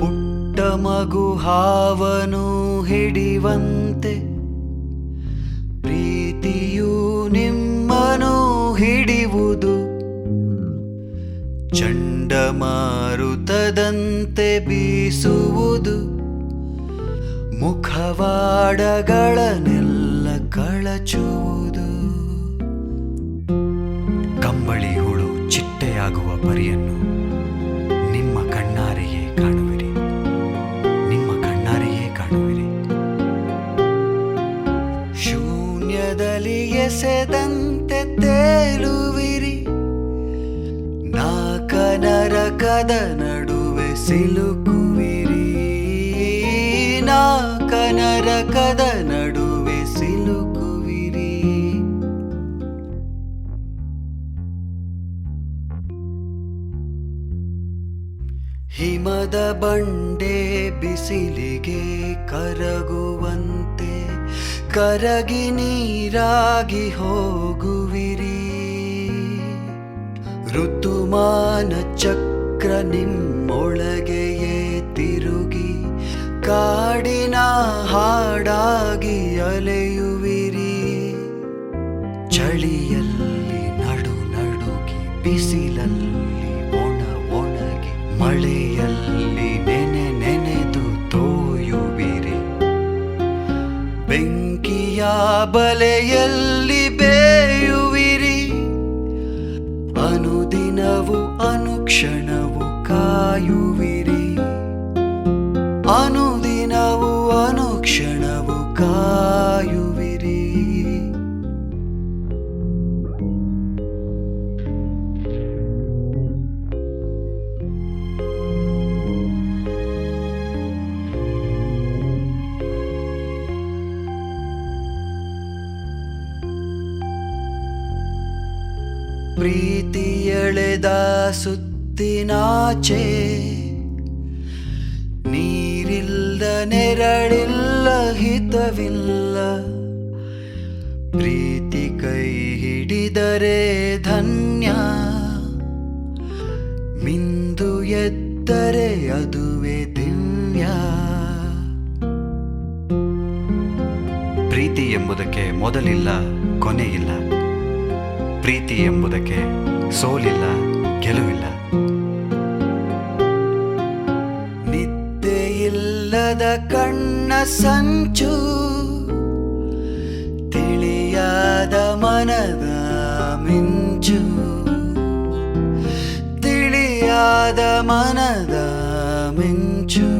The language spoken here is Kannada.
ಪುಟ್ಟ ಮಗು ಹಾವನು ಹಿಡಿವಂತೆ. ಪ್ರೀತಿಯು ನಿಮ್ಮನು ಹಿಡಿಯುವುದು ಚಂಡಮಾರುತದಂತೆ ಬೀಸುವುದು. ಮುಖವಾಡಗಳನ್ನೆಲ್ಲ ಕಳಚುವುದು. ಕಂಬಳಿ ಹುಳು ಚಿಟ್ಟೆಯಾಗುವ ಪರಿಯನ್ನು ಎಸೆದಂತೆ ತೇಲುವಿರಿ. ನಾಕ ನರಕದ ನಡುವೆ ಸಿಲುಕುವಿರಿ. ನಾಕ ನರಕದ ನಡುವೆ ಸಿಲುಕುವಿರಿ. ಹಿಮದ ಬಂಡೆ ಬಿಸಿಲಿಗೆ ಕರಗುವಂತೆ ಕರಗಿ ನೀರಾಗಿ ಹೋಗುವಿರಿ. ಋತುಮಾನ ಚಕ್ರ ನಿಮ್ಮೊಳಗೆಯೇ ತಿರುಗಿ ಕಾಡಿನ ಹಾಡಾಗಿ ಅಲೆಯುವಿರಿ. ಚಳಿಯಲ್ಲಿ ನಡು ನಡುಗಿ ಬಿಸಿಲಲ್ಲಿ ಬಲೆಯಲ್ಲಿ ಬೇಯುವಿರಿ. ಅನುದಿನವು ಅನುಕ್ಷಣವು ಕಾಯುವಿರಿ. ಅನುದಿನವು ಅನುಕ್ಷಣವು ಪ್ರೀತಿ ಎಳೆದ ಸುತ್ತಿನಾಚೆ. ನೀರಿಲ್ಲ ನೆರಳಿಲ್ಲ, ಹಿತವಿಲ್ಲ. ಪ್ರೀತಿ ಕೈ ಹಿಡಿದರೆ ಧನ್ಯ. ಮಿಂದು ಎದ್ದರೆ ಅದುವೆ ದಿವ್ಯ. ಪ್ರೀತಿ ಎಂಬುದಕ್ಕೆ ಮೊದಲಿಲ್ಲ, ಕೊನೆಯಿಲ್ಲ. ಪ್ರೀತಿ ಎಂಬುದಕ್ಕೆ ಸೋಲಿಲ್ಲ ಗೆಲುವಿಲ್ಲ. ನಿದ್ದೆಯಿಲ್ಲದ ಕಣ್ಣ ಸಂಚು ತಿಳಿಯಾದ ಮನದ ಮಿಂಚು. ತಿಳಿಯಾದ ಮನದ ಮಿಂಚು.